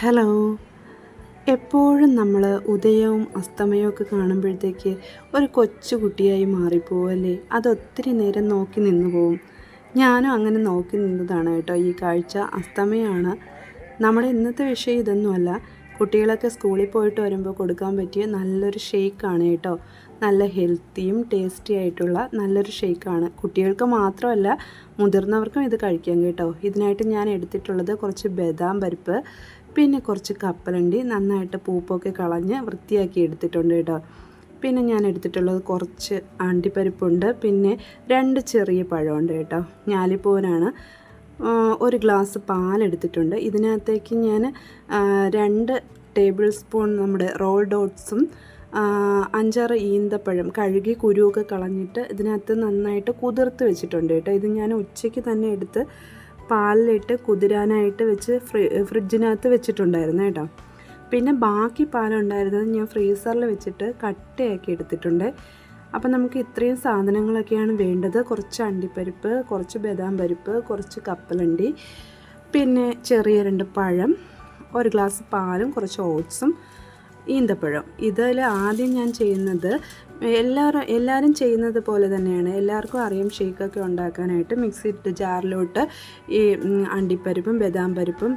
Hello. എപ്പോഴും നമ്മൾ ഉദയവും അസ്തമയവും ഒക്കെ കാണുമ്പോഴത്തേക്ക് ഒരു കൊച്ചു കുട്ടിയായി മാറിപ്പോവല്ലേ? അതൊത്തിരി നേരം നോക്കി നിന്ന് പോവും. ഞാനും അങ്ങനെ നോക്കി നിന്നതാണ് കേട്ടോ. ഈ കാഴ്ച അസ്തമയമാണ് നമ്മുടെ ഇന്നത്തെ വിഷയം ഇതൊന്നുമല്ല. കുട്ടികളൊക്കെ സ്കൂളിൽ പോയിട്ട് വരുമ്പോൾ കൊടുക്കാൻ പറ്റിയ നല്ലൊരു ഷേക്കാണ് കേട്ടോ. നല്ല ഹെൽത്തിയും ടേസ്റ്റി ആയിട്ടുള്ള നല്ലൊരു ഷേക്കാണ്. കുട്ടികൾക്ക് മാത്രമല്ല മുതിർന്നവർക്കും ഇത് കഴിക്കാം കേട്ടോ. ഇതിനായിട്ട് ഞാൻ എടുത്തിട്ടുള്ളത് കുറച്ച് ബദാം പരിപ്പ് പിന്നെ കുറച്ച് കപ്പലണ്ടി നന്നായിട്ട് പൂപ്പൊക്കെ കളഞ്ഞ് വൃത്തിയാക്കി എടുത്തിട്ടുണ്ട് കേട്ടോ. പിന്നെ ഞാൻ എടുത്തിട്ടുള്ളത് കുറച്ച് അണ്ടിപ്പരിപ്പുണ്ട് പിന്നെ രണ്ട് ചെറിയ പഴമുണ്ട് കേട്ടോ. ഞാലിപ്പൂവനാണ് ഒരു ഗ്ലാസ് പാലെടുത്തിട്ടുണ്ട് ഇതിനകത്തേക്ക് ഞാൻ രണ്ട് ടേബിൾ സ്പൂൺ നമ്മുടെ റോൾ ഡോട്ട്സും അഞ്ചാറ് ഈന്തപ്പഴം കഴുകി കുരുവൊക്കെ കളഞ്ഞിട്ട് ഇതിനകത്ത് നന്നായിട്ട് കുതിർത്ത് വെച്ചിട്ടുണ്ട് കേട്ടോ. ഇത് ഞാൻ ഉച്ചയ്ക്ക് തന്നെ എടുത്ത് പാലിലിട്ട് കുതിരാനായിട്ട് വെച്ച് ഫ്രി ഫ്രിഡ്ജിനകത്ത് വെച്ചിട്ടുണ്ടായിരുന്നു കേട്ടോ. പിന്നെ ബാക്കി പാലുണ്ടായിരുന്നത് ഞാൻ ഫ്രീസറിൽ വെച്ചിട്ട് കട്ടയാക്കി എടുത്തിട്ടുണ്ട്. അപ്പം നമുക്ക് ഇത്രയും സാധനങ്ങളൊക്കെയാണ് വേണ്ടത്. കുറച്ച് അണ്ടിപ്പരിപ്പ് കുറച്ച് ബദാം പരിപ്പ് കുറച്ച് കപ്പലണ്ടി പിന്നെ ചെറിയ രണ്ട് പഴം ഒരു ഗ്ലാസ് പാലും കുറച്ച് ഓട്സും ഈന്തപ്പഴം. ഇതിൽ ആദ്യം ഞാൻ ചെയ്യുന്നത് എല്ലാവരും എല്ലാവരും ചെയ്യുന്നത് പോലെ തന്നെയാണ്. എല്ലാവർക്കും അറിയാം ഷേക്കൊക്കെ ഉണ്ടാക്കാനായിട്ട് മിക്സി ഇട്ട് ജാറിലോട്ട് ഈ അണ്ടിപ്പരിപ്പും ബദാം പരിപ്പും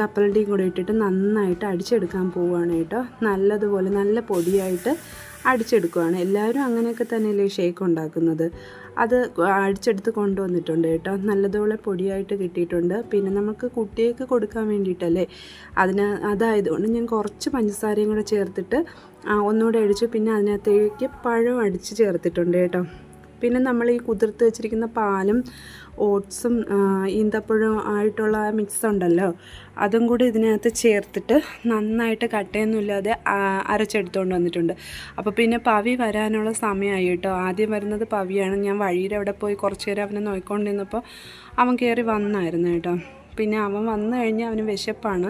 കപ്പലണ്ടിയും കൂടി ഇട്ടിട്ട് നന്നായിട്ട് അടിച്ചെടുക്കാൻ പോവുകയാണ് കേട്ടോ. നല്ലതുപോലെ നല്ല പൊടിയായിട്ട് അടിച്ചെടുക്കുകയാണ് എല്ലാവരും അങ്ങനെയൊക്കെ തന്നെയല്ലേ ഷേക്ക് ഉണ്ടാക്കുന്നത്. അത് അടിച്ചെടുത്ത് കൊണ്ടുവന്നിട്ടുണ്ട് കേട്ടോ. നല്ലതുപോലെ പൊടിയായിട്ട് കിട്ടിയിട്ടുണ്ട്. പിന്നെ നമുക്ക് കുട്ടികൾക്ക് കൊടുക്കാൻ വേണ്ടിയിട്ടല്ലേ? അതിന് അതായതുകൊണ്ട് ഞാൻ കുറച്ച് പഞ്ചസാരയും കൂടെ ചേർത്തിട്ട് ഒന്നുകൂടെ അടിച്ചു. പിന്നെ അതിനകത്തേക്ക് പഴം അടിച്ച് ചേർത്തിട്ടുണ്ട് കേട്ടോ. പിന്നെ നമ്മൾ ഈ കുതിർത്ത് വെച്ചിരിക്കുന്ന പാലും ഓട്സും ഈന്തപ്പഴം ആയിട്ടുള്ള മിക്സ് ഉണ്ടല്ലോ. അതും കൂടി ഇതിനകത്ത് ചേർത്തിട്ട് നന്നായിട്ട് കട്ടയൊന്നുമില്ലാതെ അരച്ചെടുത്തുകൊണ്ട് വന്നിട്ടുണ്ട്. അപ്പോൾ പിന്നെ പവി വരാനുള്ള സമയമായി കേട്ടോ. ആദ്യം വരുന്നത് പവിയാണ്. ഞാൻ വഴിയുടെ അവിടെ പോയി കുറച്ച് നേരം അവനെ നോക്കിക്കൊണ്ടിരുന്നപ്പോൾ അവൻ കയറി വന്നായിരുന്നു കേട്ടോ. പിന്നെ അവൻ വന്നു കഴിഞ്ഞാൽ അവന് വിശപ്പാണ്.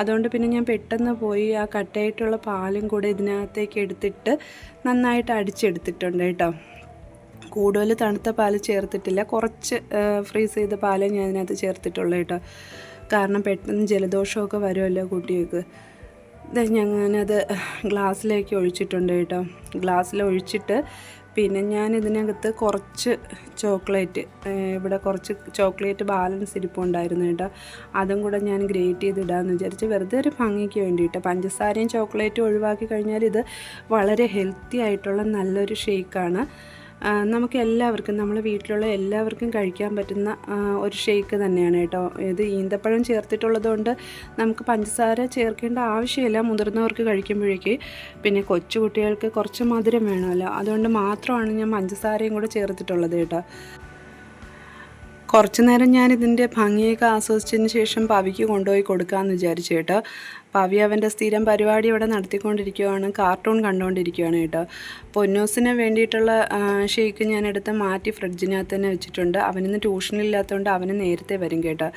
അതുകൊണ്ട് പിന്നെ ഞാൻ പെട്ടെന്ന് പോയി ആ കട്ടയായിട്ടുള്ള പാലും കൂടെ ഇതിനകത്തേക്ക് എടുത്തിട്ട് നന്നായിട്ട് അടിച്ചെടുത്തിട്ടുണ്ട് കേട്ടോ. കൂടുതൽ തണുത്ത പാൽ ചേർത്തിട്ടില്ല. കുറച്ച് ഫ്രീസ് ചെയ്ത പാലേ ഞാൻ അതിനകത്ത് ചേർത്തിട്ടുള്ളൂ കേട്ടോ. കാരണം പെട്ടെന്ന് ജലദോഷമൊക്കെ വരുമല്ലോ കുട്ടികൾക്ക്. ഇത് ഞാനത് ഗ്ലാസ്സിലേക്ക് ഒഴിച്ചിട്ടുണ്ട് കേട്ടോ. ഗ്ലാസ്സിൽ ഒഴിച്ചിട്ട് പിന്നെ ഞാൻ ഇതിനകത്ത് കുറച്ച് ചോക്ലേറ്റ് ഇവിടെ കുറച്ച് ചോക്ലേറ്റ് ബാലൻസ് ഇരിപ്പുണ്ടായിരുന്നു കേട്ടോ. അതും കൂടെ ഞാൻ ഗ്രേറ്റ് ചെയ്തിടാമെന്ന് വിചാരിച്ച് വെറുതെ ഒരു ഭംഗിക്ക് വേണ്ടിയിട്ട് പഞ്ചസാരയും ചോക്ലേറ്റും ഒഴിവാക്കി കഴിഞ്ഞാൽ ഇത് വളരെ ഹെൽത്തി ആയിട്ടുള്ള നല്ലൊരു ഷേക്കാണ്. നമുക്ക് എല്ലാവർക്കും നമ്മുടെ വീട്ടിലുള്ള എല്ലാവർക്കും കഴിക്കാൻ പറ്റുന്ന ഒരു ഷേക്ക് തന്നെയാണ് കേട്ടോ. ഇത് ഈന്തപ്പഴം ചേർത്തിട്ടുള്ളതുകൊണ്ട് നമുക്ക് പഞ്ചസാര ചേർക്കേണ്ട ആവശ്യമില്ല. മുതിർന്നവർക്ക് കഴിക്കുമ്പോഴേക്ക് പിന്നെ കൊച്ചുകുട്ടികൾക്ക് കുറച്ച് മധുരം വേണമല്ലോ. അതുകൊണ്ട് മാത്രമാണ് ഞാൻ പഞ്ചസാരയും കൂടെ ചേർത്തിട്ടുള്ളത് കേട്ടോ. കുറച്ച് നേരം ഞാൻ ഇതിന്റെ ഭംഗിയൊക്കെ ആസ്വദിച്ചതിന് ശേഷം പവിക്ക് കൊണ്ടുപോയി കൊടുക്കാമെന്ന് വിചാരിച്ചു കേട്ടോ. പവി അവന്റെ സ്ഥിരം പരിപാടി ഇവിടെ നടത്തിക്കൊണ്ടിരിക്കുകയാണ് കാർട്ടൂൺ കണ്ടുകൊണ്ടിരിക്കുകയാണ് കേട്ടോ. പൊന്നൂസിന് വേണ്ടിയിട്ടുള്ള ഷേക്ക് ഞാൻ എടുത്ത് മാറ്റി ഫ്രിഡ്ജിനകത്ത് തന്നെ വെച്ചിട്ടുണ്ട്. അവനിന്ന് ട്യൂഷനില്ലാത്തതുകൊണ്ട് അവന് നേരത്തെ വരും കേട്ടോ.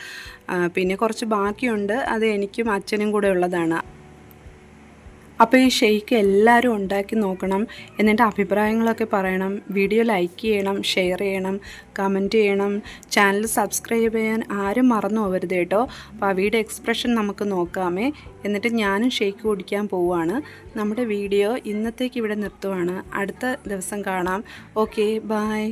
പിന്നെ കുറച്ച് ബാക്കിയുണ്ട്. അത് എനിക്കും അച്ഛനും കൂടെ ഉള്ളതാണ്. അപ്പോൾ ഈ ഷെയ്ക്ക് എല്ലാവരും ഉണ്ടാക്കി നോക്കണം എന്നിട്ട് അഭിപ്രായങ്ങളൊക്കെ പറയണം. വീഡിയോ ലൈക്ക് ചെയ്യണം ഷെയർ ചെയ്യണം കമന്റ് ചെയ്യണം. ചാനൽ സബ്സ്ക്രൈബ് ചെയ്യാൻ ആരും മറന്നു പോകരുത് കേട്ടോ. അപ്പോൾ അവയുടെ എക്സ്പ്രഷൻ നമുക്ക് നോക്കാമേ. എന്നിട്ട് ഞാനും ഷെയ്ക്ക് കുടിക്കാൻ പോവുകയാണ്. നമ്മുടെ വീഡിയോ ഇന്നത്തേക്ക് ഇവിടെ നിർത്തുവാണ്. അടുത്ത ദിവസം കാണാം. Okay bye